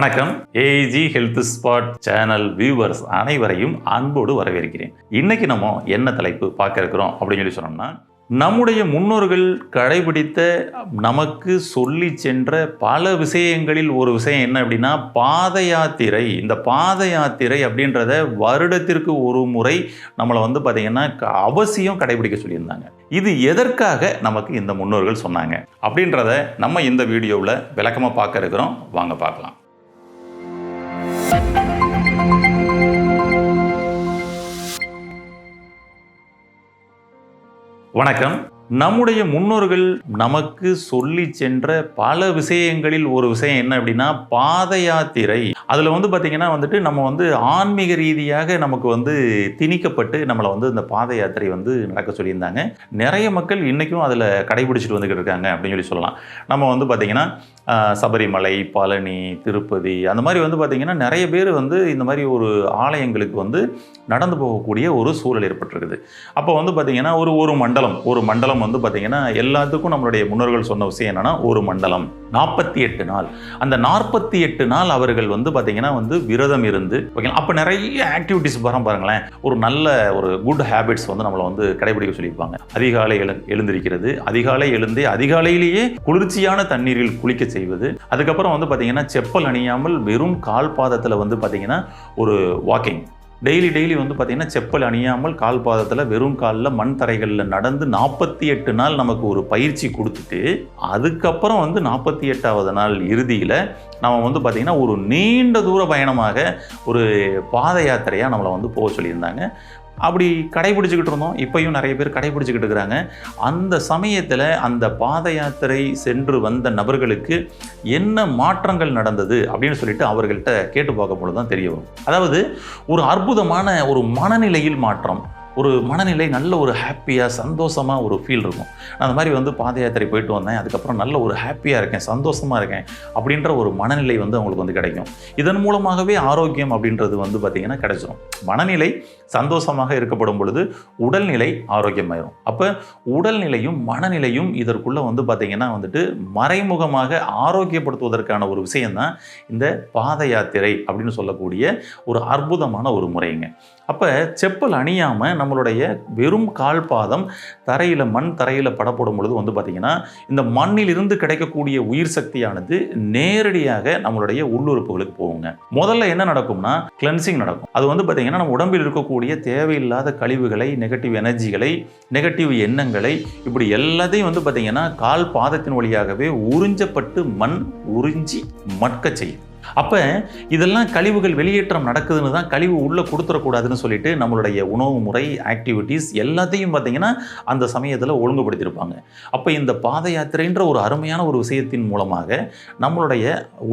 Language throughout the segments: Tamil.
வணக்கம். AG health spot channel viewers அனைவரையும் அன்போடு வரவேற்கிறேன். இன்னைக்கு நம்ம என்ன தலைப்பு பார்க்க இருக்கிறோம் அப்படின்னு சொல்லி சொன்னோம்னா நம்முடைய முன்னோர்கள் கடைபிடித்த நமக்கு சொல்லி சென்ற பல விஷயங்களில் ஒரு விஷயம் என்ன அப்படின்னா பாத யாத்திரை. இந்த பாத யாத்திரை அப்படின்றத வருடத்திற்கு ஒரு முறை நம்மளை வந்து பார்த்திங்கன்னா க- அவசியம் கடைபிடிக்க சொல்லியிருந்தாங்க. இது எதற்காக நமக்கு இந்த முன்னோர்கள் சொன்னாங்க? அப்படின்றத நம்ம இந்த வீடியோவில் விளக்கமாக பார்க்க இருக்கிறோம். வாங்க பார்க்கலாம். வணக்கம். நம்முடைய முன்னோர்கள் நமக்கு சொல்லி சென்ற பல விஷயங்களில் ஒரு விஷயம் என்ன அப்படின்னா பாத யாத்திரை அதில் வந்து பார்த்திங்கன்னா வந்துட்டு நம்ம வந்து ஆன்மீக ரீதியாக நமக்கு வந்து திணிக்கப்பட்டு நம்மளை வந்து இந்த பாத யாத்திரை வந்து நடக்க சொல்லியிருந்தாங்க. நிறைய மக்கள் இன்றைக்கும் அதில் கடைபிடிச்சிட்டு வந்துக்கிட்டு இருக்காங்க அப்படின்னு சொல்லி சொல்லலாம். நம்ம வந்து பார்த்திங்கன்னா சபரிமலை பழனி திருப்பதி அந்த மாதிரி வந்து பார்த்திங்கன்னா நிறைய பேர் வந்து இந்த மாதிரி ஒரு ஆலயங்களுக்கு வந்து நடந்து போகக்கூடிய ஒரு சூழல் ஏற்பட்டிருக்குது. அப்போ வந்து பார்த்திங்கன்னா ஒரு ஒரு மண்டலம் ஒரு மண்டலம் வந்து பார்த்திங்கன்னா எல்லாத்துக்கும் நம்மளுடைய முன்னோர்கள் சொன்ன விஷயம் என்னன்னா ஒரு மண்டலம். நாற்பத்தி எட்டு நாள். அந்த நாற்பத்தி எட்டு நாள் அவர்கள் வந்து பார்த்திங்கன்னா வந்து விரதம் இருந்து ஓகேங்களா? அப்போ நிறைய ஆக்டிவிட்டிஸ் வரோம் பாருங்களேன். ஒரு நல்ல ஒரு குட் ஹேபிட்ஸ் வந்து நம்மளை வந்து கடைபிடிக்க சொல்லியிருப்பாங்க. அதிகாலை எழு எழுந்திருக்கிறது. அதிகாலை எழுந்தே அதிகாலையிலேயே குளிர்ச்சியான தண்ணீரில் குளிக்க செய்வது. அதுக்கப்புறம் வந்து பார்த்திங்கன்னா செப்பல் அணியாமல் வெறும் கால் பாதத்தில் வந்து பார்த்திங்கன்னா ஒரு வாக்கிங் டெய்லி டெய்லி வந்து பார்த்திங்கன்னா செப்பல் அணியாமல் கால் பாதத்தில் வெறும் காலில் மண் தரைகளில் நடந்து நாற்பத்தி எட்டு நாள் நமக்கு ஒரு பயிற்சி கொடுத்துட்டு அதுக்கப்புறம் வந்து நாற்பத்தி எட்டாவது நாள் இறுதியில் நம்ம வந்து பார்த்திங்கன்னா ஒரு நீண்ட தூர பயணமாக ஒரு பாத யாத்திரையாக நம்மளை வந்து போக சொல்லியிருந்தாங்க. அப்படி கடைபிடிச்சிக்கிட்டு இருந்தோம். இப்போயும் நிறைய பேர் கடைபிடிச்சிக்கிட்டு இருக்கிறாங்க. அந்த சமயத்தில் அந்த பாத யாத்திரை சென்று வந்த நபர்களுக்கு என்ன மாற்றங்கள் நடந்தது அப்படின்னு சொல்லிட்டு அவர்கள்ட்ட கேட்டு பார்க்கும் பொழுது தான் தெரிய வரும். அதாவது ஒரு அற்புதமான ஒரு மனநிலையில் மாற்றம். ஒரு மனநிலை நல்ல ஒரு ஹாப்பியாக சந்தோஷமாக ஒரு ஃபீல் இருக்கும். நான் அந்த மாதிரி வந்து பாத யாத்திரை போயிட்டு வந்தேன். அதுக்கப்புறம் நல்ல ஒரு ஹாப்பியாக இருக்கேன் சந்தோஷமாக இருக்கேன் அப்படின்ற ஒரு மனநிலை வந்து அவங்களுக்கு வந்து கிடைக்கும். இதன் மூலமாகவே ஆரோக்கியம் அப்படின்றது வந்து பார்த்திங்கன்னா கிடைச்சிடும் மனநிலை சந்தோஷமாக இருக்கப்படும் பொழுது உடல்நிலை ஆரோக்கியமாயிரும். அப்போ உடல்நிலையும் மனநிலையும் இதற்குள்ளே வந்து பார்த்திங்கன்னா வந்துட்டு மறைமுகமாக ஆரோக்கியப்படுத்துவதற்கான ஒரு விஷயந்தான் இந்த பாத யாத்திரை அப்படின்னு சொல்லக்கூடிய ஒரு அற்புதமான ஒரு முறைங்க. அப்போ செப்பல் அணியாமல் நம்மளுடைய வெறும் கால் பாதம் தரையில் மண் தரையில் படப்படும் பொழுது வந்து பார்த்திங்கன்னா இந்த மண்ணிலிருந்து கிடைக்கக்கூடிய உயிர் சக்தியானது நேரடியாக நம்மளுடைய உள்ளுறுப்புகளுக்கு போகுங்க. முதல்ல என்ன நடக்கும்னா கிளென்சிங் நடக்கும். அது வந்து பார்த்திங்கன்னா நம்ம உடம்பில் இருக்கக்கூடிய தேவையில்லாத கழிவுகளை நெகட்டிவ் எனர்ஜிகளை நெகட்டிவ் எண்ணங்களை இப்படி எல்லாத்தையும் வந்து பார்த்திங்கன்னா கால் பாதத்தின் வழியாகவே உறிஞ்சப்பட்டு மண் உறிஞ்சி மட்க செய்யும். அப்போ இதெல்லாம் கழிவுகள் வெளியேற்றம் நடக்குதுன்னு தான் கழிவு உள்ளே கொடுத்துடக்கூடாதுன்னு சொல்லிட்டு நம்மளுடைய உணவு முறை ஆக்டிவிட்டீஸ் எல்லாத்தையும் பார்த்தீங்கன்னா அந்த சமயத்தில் ஒழுங்குபடுத்தியிருப்பாங்க. அப்போ இந்த பாத யாத்திரைன்ற ஒரு அருமையான ஒரு விஷயத்தின் மூலமாக நம்மளுடைய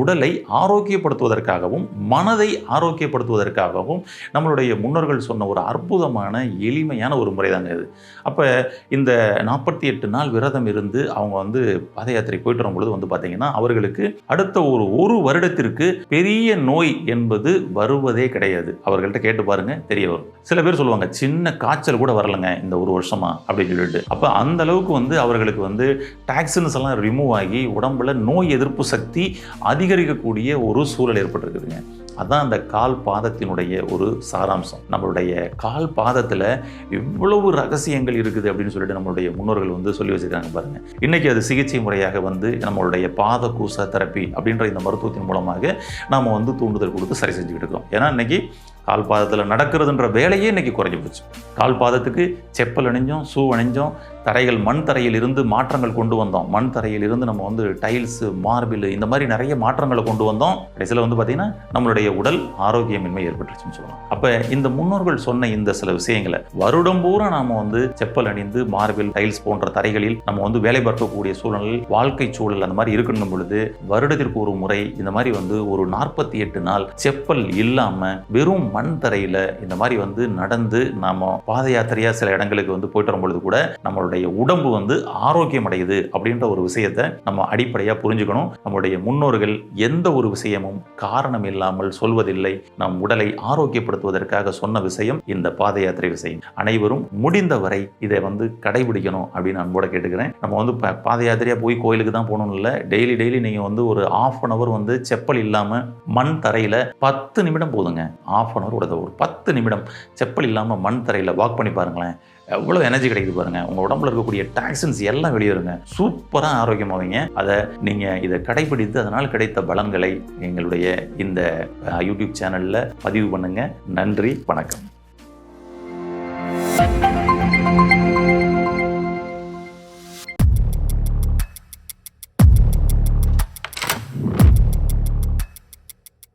உடலை ஆரோக்கியப்படுத்துவதற்காகவும் மனதை ஆரோக்கியப்படுத்துவதற்காகவும் நம்மளுடைய முன்னோர்கள் சொன்ன ஒரு அற்புதமான எளிமையான ஒரு முறை தாங்க இது. அப்போ இந்த நாற்பத்தி எட்டு நாள் விரதம் இருந்து அவங்க வந்து பாத யாத்திரை போயிட்டு வரும்பொழுது வந்து பார்த்தீங்கன்னா அவர்களுக்கு அடுத்த ஒரு ஒரு வருடத்திற்கு பெரிய நோய் என்பது வருவதே கிடையாது. அவர்கள்ட்ட கேட்டு பாருங்க தெரிய வரும். சில பேர் சொல்லுவாங்க சின்ன காய்ச்சல் கூட வரலங்க இந்த ஒரு வருஷமா? அப்படின்னு சொல்லிட்டு. அப்போ அந்த அளவுக்கு வந்து அவர்களுக்கு வந்து டாக்ஸின்ஸ் எல்லாம் ரிமூவ் ஆகி உடம்புல நோய் எதிர்ப்பு சக்தி அதிகரிக்கக்கூடிய ஒரு சூழல் ஏற்பட்டிருக்குதுங்க. அதான் அந்த கால் பாதத்தினுடைய ஒரு சாராம்சம். நம்மளுடைய கால் பாதத்தில் எவ்வளவு ரகசியங்கள் இருக்குது அப்படின்னு சொல்லிட்டு நம்மளுடைய முன்னோர்கள் வந்து சொல்லி வச்சுருக்காங்க பாருங்கள் இன்றைக்கி அது சிகிச்சை முறையாக வந்து நம்மளுடைய பாத கூச தெரப்பி அப்படின்ற இந்த மருத்துவத்தின் மூலமாக நாம் வந்து தூண்டுதல் கொடுத்து சரி செஞ்சுக்கிட்டு இருக்கோம் ஏன்னா இன்றைக்கி கால் பாதத்தில் நடக்கிறதுன்ற வேலையே இன்னைக்கு குறைஞ்சி போச்சு. கால் பாதத்துக்கு செப்பல் அணிஞ்சோம் ஷூ அணிஞ்சோம் தரைகள் மண் தரையில் இருந்து மாற்றங்கள் கொண்டு வந்தோம். மண் தரையில் இருந்து நம்ம வந்து டைல்ஸு மார்பிள் இந்த மாதிரி நிறைய மாற்றங்களை கொண்டு வந்தோம். கடைசியில் வந்து பார்த்திங்கன்னா நம்மளுடைய உடல் ஆரோக்கியமின்மை ஏற்பட்டுருச்சுன்னு சொல்லலாம். அப்போ இந்த முன்னோர்கள் சொன்ன இந்த சில விஷயங்களை வருடம் பூரா நாம் வந்து செப்பல் அணிந்து மார்பிள் டைல்ஸ் போன்ற தரைகளில் நம்ம வந்து வேலை பார்க்கக்கூடிய சூழல் வாழ்க்கை சூழல் அந்த மாதிரி இருக்கணும் பொழுது வருடத்திற்கு ஒரு முறை இந்த மாதிரி வந்து ஒரு நாற்பத்தி எட்டு நாள் செப்பல் இல்லாமல் வெறும் மண் தரையில் இந்த மாதிரி வந்து நடந்து நாம் பாத யாத்திரையாக சில இடங்களுக்கு வந்து போயிட்டு வரும்பொழுது கூட நம்மளோட நம்மளுடைய உடம்பு வந்து ஆரோக்கியம் அடையுது அப்படின்ற ஒரு விஷயத்தை நம்ம அடிப்படையாக புரிஞ்சுக்கணும். நம்முடைய முன்னோர்கள் எந்த ஒரு விஷயமும் காரணம் இல்லாமல் சொல்வதில்லை. நம் உடலை ஆரோக்கியப்படுத்துவதற்காக சொன்ன விஷயம் இந்த பாத யாத்திரை விஷயம். அனைவரும் முடிந்தவரை இதை வந்து கடைபிடிக்கணும் அப்படின்னு அன்போட கேட்டுக்கிறேன். நம்ம வந்து பாத யாத்திரையாக போய் கோயிலுக்கு தான் போகணும் இல்லை. டெய்லி டெய்லி நீங்கள் வந்து ஒரு ஆஃப் அன் அவர் வந்து செப்பல் இல்லாமல் மண் தரையில் பத்து நிமிடம் போதுங்க. ஆஃப் அன் அவர் ஒரு பத்து நிமிடம் செப்பல் இல்லாமல் மண் தரையில் வாக் பண்ணி பாருங்களேன். எவ்வளோ எனர்ஜி கிடைக்குது பாருங்கள் உங்கள் உடம்புல இருக்கக்கூடிய டாக்ஸின்ஸ் எல்லாம் வெளியேறுங்க சூப்பராக ஆரோக்கியமாவீங்க. அதை நீங்கள் இதை கடைபிடித்து அதனால் கிடைத்த பலன்களை எங்களுடைய இந்த யூடியூப் சேனலில் பதிவு பண்ணுங்கள் நன்றி வணக்கம்.